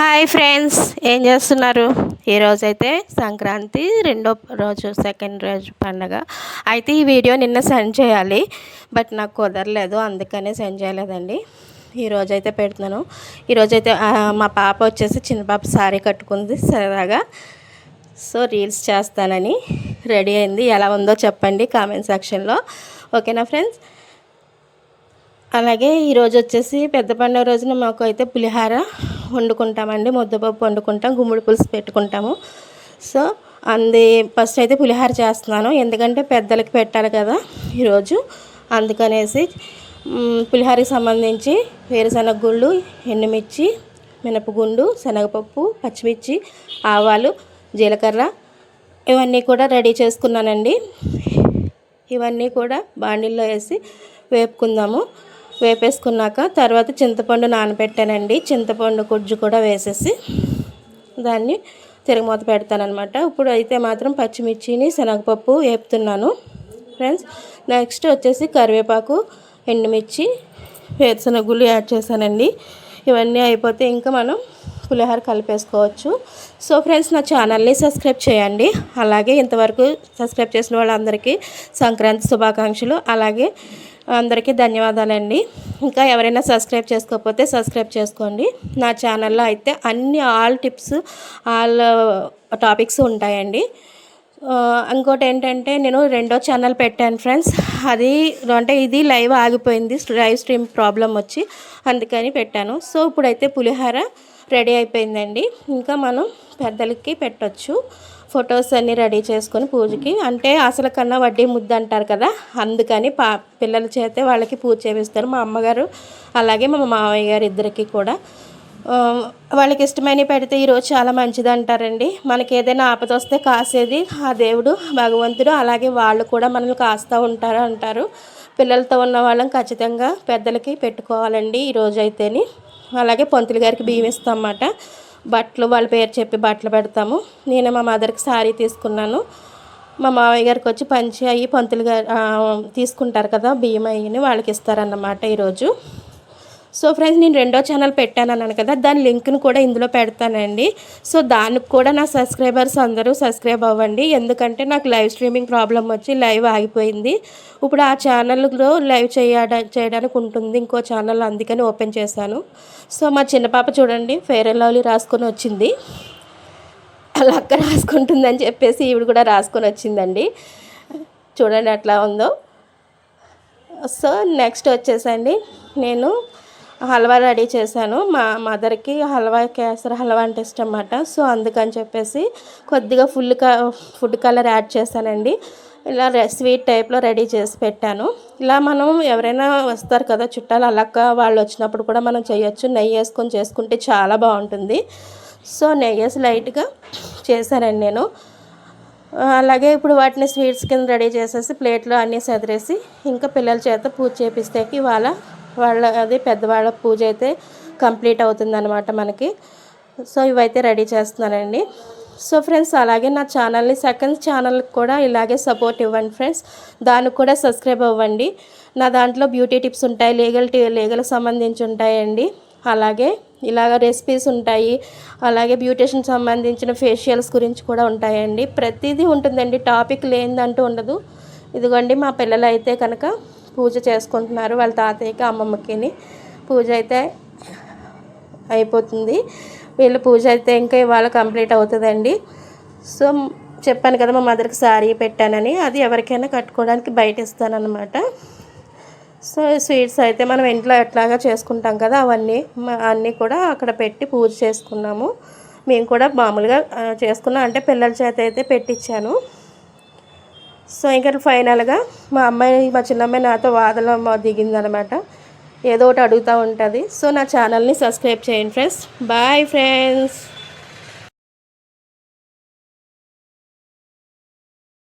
Hi friends ఏం చేస్తున్నారు? ఈరోజైతే సంక్రాంతి రెండో రోజు సెకండ్ రోజు పండగ. అయితే ఈ వీడియో నిన్న సెండ్ చేయాలి బట్ నాకు కుదరలేదు అందుకనే సెండ్ చేయలేదండి. ఈరోజు అయితే పెడుతున్నాను. ఈరోజైతే మా పాప వచ్చేసి చిన్న పాప సారీ కట్టుకుంది సరదాగా. సో రీల్స్ చేస్తానని రెడీ అయింది. ఎలా ఉందో చెప్పండి కామెంట్ సెక్షన్లో ఓకేనా ఫ్రెండ్స్ అలాగే ఈరోజు వచ్చేసి పెద్ద పండుగ రోజున మాకు అయితే పులిహార వండుకుంటామండి. ముద్దపప్పు వండుకుంటాం గుమ్మడి పులుసు పెట్టుకుంటాము. సో అంది ఫస్ట్ అయితే పులిహార చేస్తున్నాను. ఎందుకంటే పెద్దలకి పెట్టాలి కదా ఈరోజు. అందుకనేసి పులిహారకి సంబంధించి వేరుశనగ గుళ్ళు ఎండుమిర్చి మినపగుండు శనగపప్పు పచ్చిమిర్చి ఆవాలు జీలకర్ర ఇవన్నీ కూడా రెడీ చేసుకున్నానండి. ఇవన్నీ కూడా బాండిల్లో వేసి వేపుకుందాము. వేపేసుకున్నాక తర్వాత చింతపండు నానబెట్టానండి. చింతపండు గుజ్జు కూడా వేసేసి దాన్ని తిరగమూత పెడతానమాట ఇప్పుడు అయితే మాత్రం పచ్చిమిర్చిని శనగపప్పు వేపుతున్నాను. ఫ్రెండ్స్ నెక్స్ట్ వచ్చేసి కరివేపాకు ఎండుమిర్చి వేరుశనగులు యాడ్ చేశానండి. ఇవన్నీ అయిపోతే ఇంకా మనం పులిహోర కలిపేసుకోవచ్చు. సో ఫ్రెండ్స్ నా ఛానల్ని సబ్స్క్రైబ్ చేయండి. అలాగే ఇంతవరకు సబ్స్క్రైబ్ చేసిన వాళ్ళందరికీ సంక్రాంతి శుభాకాంక్షలు. అలాగే అందరికీ ధన్యవాదాలండి. ఇంకా ఎవరైనా సబ్స్క్రైబ్ చేసుకోకపోతే సబ్స్క్రైబ్ చేసుకోండి. నా ఛానల్లో అయితే అన్ని ఆల్ టిప్స్ ఆల్ టాపిక్స్ ఉంటాయండి. ఇంకోటి ఏంటంటే నేను రెండో ఛానల్ పెట్టాను ఫ్రెండ్స్. అది అంటే ఇది లైవ్ ఆగిపోయింది లైవ్ స్ట్రీమ్ ప్రాబ్లం వచ్చి అందుకని పెట్టాను. సో ఇప్పుడైతే పులిహోర రెడీ అయిపోయిందండి. ఇంకా మనం పెద్దలకి పెట్టచ్చు. ఫొటోస్ అన్నీ రెడీ చేసుకొని పూజకి. అంటే అసలు కన్నా వడ్డీ ముద్ద అంటారు కదా అందుకని పా పిల్లల చేతే వాళ్ళకి పూజ చేపిస్తారు. మా అమ్మగారు అలాగే మా మామయ్య గారు ఇద్దరికి కూడా. వాళ్ళకి ఇష్టమైన పెడితే ఈరోజు చాలా మంచిది అంటారండి. మనకి ఏదైనా ఆపద వస్తే కాసేది ఆ దేవుడు భగవంతుడు అలాగే వాళ్ళు కూడా మనల్ని కాస్తూ ఉంటారు అంటారు. పిల్లలతో ఉన్న వాళ్ళం ఖచ్చితంగా పెద్దలకి పెట్టుకోవాలండి ఈరోజు అయితేని అలాగే పంతులు గారికి బియ్యం ఇస్తాం అన్నమాట బట్టలు వాళ్ళ పేరు చెప్పి బట్టలు పెడతాము. నేను మా మదర్కి శారీ తీసుకున్నాను. మా మావయ్య గారికి వచ్చి పంచి అయ్యి పంతులు గారు తీసుకుంటారు కదా బియ్యం అయ్యి వాళ్ళకి ఇస్తారన్నమాట ఈరోజు. సో ఫ్రెండ్స్ నేను రెండో ఛానల్ పెట్టాను అన్నాను కదా దాని లింక్ను కూడా ఇందులో పెడతానండి. సో దానికి కూడా నా సబ్స్క్రైబర్స్ అందరూ సబ్స్క్రైబ్ అవ్వండి. ఎందుకంటే నాకు లైవ్ స్ట్రీమింగ్ ప్రాబ్లం వచ్చి లైవ్ ఆగిపోయింది. ఇప్పుడు ఆ ఛానల్లో లైవ్ చేయడా చేయడానికి ఉంటుంది. ఇంకో ఛానల్ అందుకని ఓపెన్ చేశాను. సో మా చిన్న పాప చూడండి ఫెయిర్ అండ్ లవ్లీ రాసుకొని వచ్చింది. అలా అక్క రాసుకుంటుందని చెప్పేసి ఈవిడ కూడా రాసుకొని వచ్చిందండి. చూడండి అట్లా ఉందో. సో నెక్స్ట్ వచ్చేసండి. నేను హల్వా రెడీ చేశాను. మా మదర్కి హల్వా కేసరి హల్వా అంటే ఇష్టం అన్నమాట సో అందుకని చెప్పేసి కొద్దిగా ఫుల్ ఫుడ్ కలర్ యాడ్ చేశానండి. ఇలా స్వీట్ టైప్లో రెడీ చేసి పెట్టాను. ఇలా మనం ఎవరైనా వస్తారు కదా చుట్టాలు అలక్క వాళ్ళు వచ్చినప్పుడు కూడా మనం చేయొచ్చు. నెయ్యి వేసుకొని చేసుకుంటే చాలా బాగుంటుంది. సో నెయ్యి వేసి లైట్గా చేశానండి నేను. అలాగే ఇప్పుడు వాటిని స్వీట్స్ కింద రెడీ చేసేసి ప్లేట్లో అన్నీ సదిరేసి ఇంకా పిల్లల చేత పూజ చేపిస్తే ఇవాళ వాళ్ళ అది పెద్దవాళ్ళ పూజ అయితే కంప్లీట్ అవుతుందన్నమాట మనకి. సో ఇవైతే రెడీ చేస్తున్నానండి. సో ఫ్రెండ్స్ అలాగే నా ఛానల్ని సెకండ్ ఛానల్కి కూడా ఇలాగే సపోర్ట్ ఇవ్వండి ఫ్రెండ్స్. దానికి కూడా సబ్స్క్రైబ్ అవ్వండి. నా దాంట్లో బ్యూటీ టిప్స్ ఉంటాయి లీగల్ లీగల్కి సంబంధించి ఉంటాయండి. అలాగే ఇలాగ రెసిపీస్ ఉంటాయి. అలాగే బ్యూటీషన్ సంబంధించిన ఫేషియల్స్ గురించి కూడా ఉంటాయండి. ప్రతిదీ ఉంటుందండి. టాపిక్ లేనిదంటూ ఉండదు. ఇదిగోండి మా పిల్లలు అయితే కనుక పూజ చేసుకుంటున్నారు వాళ్ళ తాతయ్యకి అమ్మమ్మకిని. పూజ అయితే అయిపోతుంది. వీళ్ళ పూజ అయితే ఇంకా ఇవాళ కంప్లీట్ అవుతుందండి. సో చెప్పాను కదా మా మదర్కి శారీ పెట్టానని అది ఎవరికైనా కట్టుకోవడానికి బయట ఇస్తానన్నమాట. సో స్వీట్స్ అయితే మనం ఇంట్లో ఎట్లాగా చేసుకుంటాం కదా అవన్నీ అన్నీ కూడా అక్కడ పెట్టి పూజ చేసుకున్నాము. మేము కూడా మామూలుగా చేసుకున్నాం. అంటే పిల్లల చేత అయితే పెట్టించాను సో ఇంకా ఫైనల్గా మా అమ్మాయి మా చిన్నమ్మాయి నాతో వాదన దిగిందనమాట. ఏదో ఒకటి అడుగుతూ ఉంటుంది. సో నా ఛానల్ని సబ్స్క్రైబ్ చేయండి ఫ్రెండ్స్. Bye friends.